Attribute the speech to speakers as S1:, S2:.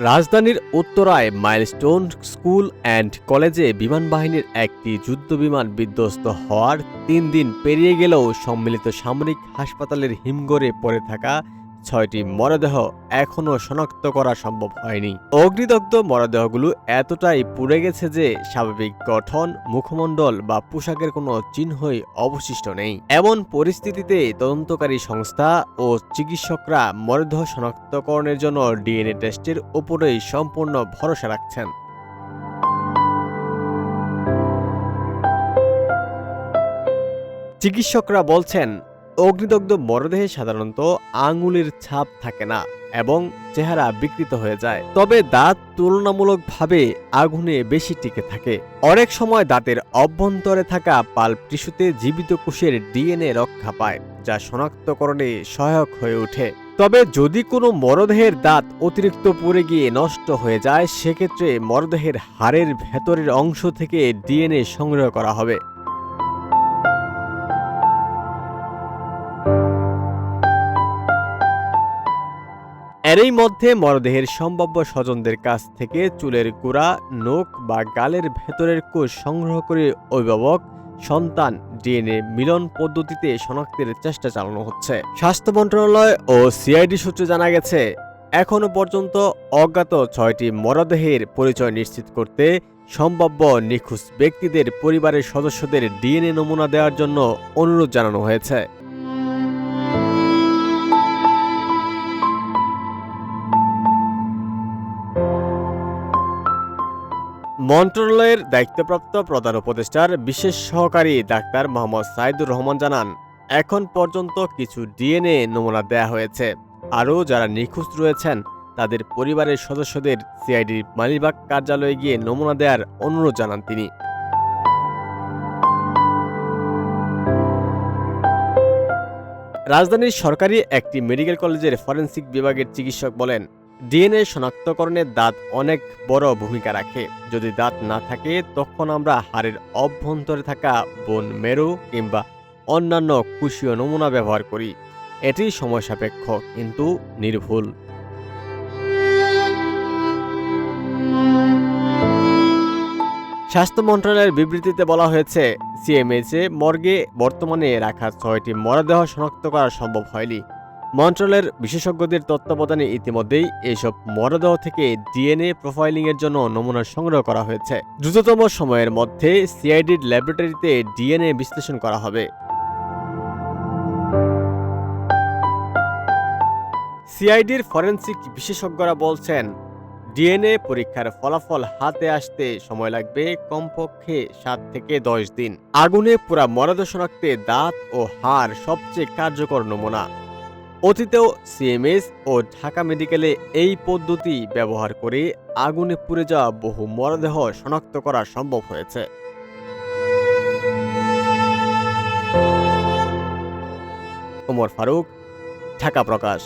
S1: রাজধানীর উত্তরায় milestone school and কলেজে বিমান বাহিনীর একটি যুদ্ধবিমান বিধ্বস্ত হওয়ার তিন দিন পেরিয়ে গেলেও সম্মিলিত সামরিক হাসপাতালের হিমঘরে পড়ে থাকা ছয়টি মরদেহ এখনও শনাক্ত করা সম্ভব হয়নি। অগ্নিদগ্ধ মরদেহগুলো এতটাই পুড়ে গেছে যে স্বাভাবিক গঠন, মুখমণ্ডল বা পোশাকের কোনো চিহ্নই অবশিষ্ট নেই। এমন পরিস্থিতিতে তদন্তকারী সংস্থা ও চিকিৎসকরা মরদেহ শনাক্তকরণের জন্য ডিএনএ টেস্টের উপরেই সম্পূর্ণ ভরসা রাখছেন। চিকিৎসকরা বলছেন অগ্নিদগ্ধ মরদেহে সাধারণত আঙুলের ছাপ থাকে না এবং চেহারা বিকৃত হয়ে যায়। তবে দাঁত তুলনামূলকভাবে আগুনে বেশি টিকে থাকে। অনেক সময় দাঁতের অভ্যন্তরে থাকা পাল্প টিস্যুতে জীবিত কোষের ডিএনএ রক্ষা পায়, যা শনাক্তকরণে সহায়ক হয়ে ওঠে। তবে যদি কোনো মরদেহের দাঁত অতিরিক্ত পড়ে গিয়ে নষ্ট হয়ে যায়, সেক্ষেত্রে মরদেহের হাড়ের ভেতরের অংশ থেকে ডিএনএ সংগ্রহ করা হবে। এরই মধ্যে মরদেহের সম্ভাব্য স্বজনদের কাছ থেকে চুলের গোড়া নোক বা গালের ভেতরের কোষ সংগ্রহ করে অভিভাবক সন্তান ডিএনএ মিলন পদ্ধতিতে শনাক্তের চেষ্টা চালানো হচ্ছে। স্বাস্থ্য মন্ত্রণালয় ও সিআইডি সূত্রে জানা গেছে এখনও পর্যন্ত অজ্ঞাত ছয়টি মরদেহের পরিচয় নিশ্চিত করতে সম্ভাব্য নিখোঁজ ব্যক্তিদের পরিবারের সদস্যদের ডিএনএ নমুনা দেওয়ার জন্য অনুরোধ জানানো হয়েছে। মন্ত্রণালয়ের দায়িত্বপ্রাপ্ত প্রধান উপদেষ্টার বিশেষ সহকারী ডাক্তার মোহাম্মদ সাইদুর রহমান জানান, এখন পর্যন্ত কিছু ডিএনএ নমুনা দেয়া হয়েছে। আরও যারা নিখোঁজ রয়েছেন, তাদের পরিবারের সদস্যদের সিআইডির মালিবাগ কার্যালয়ে গিয়ে নমুনা দেওয়ার অনুরোধ জানান তিনি। রাজধানীর সরকারি একটি মেডিকেল কলেজের ফরেনসিক বিভাগের চিকিৎসক বলেন ডিএনএ শনাক্তকরণে দাঁত অনেক বড় ভূমিকা রাখে। যদি দাঁত না থাকে, তখন আমরা হাড়ের অভ্যন্তরে থাকা বোন মেরু কিংবা অন্যান্য কুশীয় নমুনা ব্যবহার করি। এটি সময় সাপেক্ষ, কিন্তু নির্ভুল। স্বাস্থ্য মন্ত্রণালয়ের বিবৃতিতে বলা হয়েছে, সিএমএইচে মর্গে বর্তমানে রাখা ছয়টি মরদেহ শনাক্ত করা সম্ভব হয়নি। মন্ত্রণালয়ের বিশেষজ্ঞদের তত্ত্বাবধানে ইতিমধ্যেই এইসব মরদেহ থেকে ডিএনএ প্রোফাইলিংয়ের জন্য নমুনা সংগ্রহ করা হয়েছে। দ্রুততম সময়ের মধ্যে সিআইডির ল্যাবরেটরিতে ডিএনএ বিশ্লেষণ করা হবে। সিআইডির ফরেনসিক বিশেষজ্ঞরা বলছেন, ডিএনএ পরীক্ষার ফলাফল হাতে আসতে সময় লাগবে কমপক্ষে সাত থেকে দশ দিন। আগুনে পুরা মরদেহ শনাক্তে দাঁত ও হাড় সবচেয়ে কার্যকর নমুনা। অতীতেও সিএমএস ও ঢাকা মেডিকেলে এই পদ্ধতি ব্যবহার করে আগুনে পুড়ে যাওয়া বহু মরদেহ শনাক্ত করা সম্ভব হয়েছে। ওমর ফারুক, ঢাকা প্রকাশ।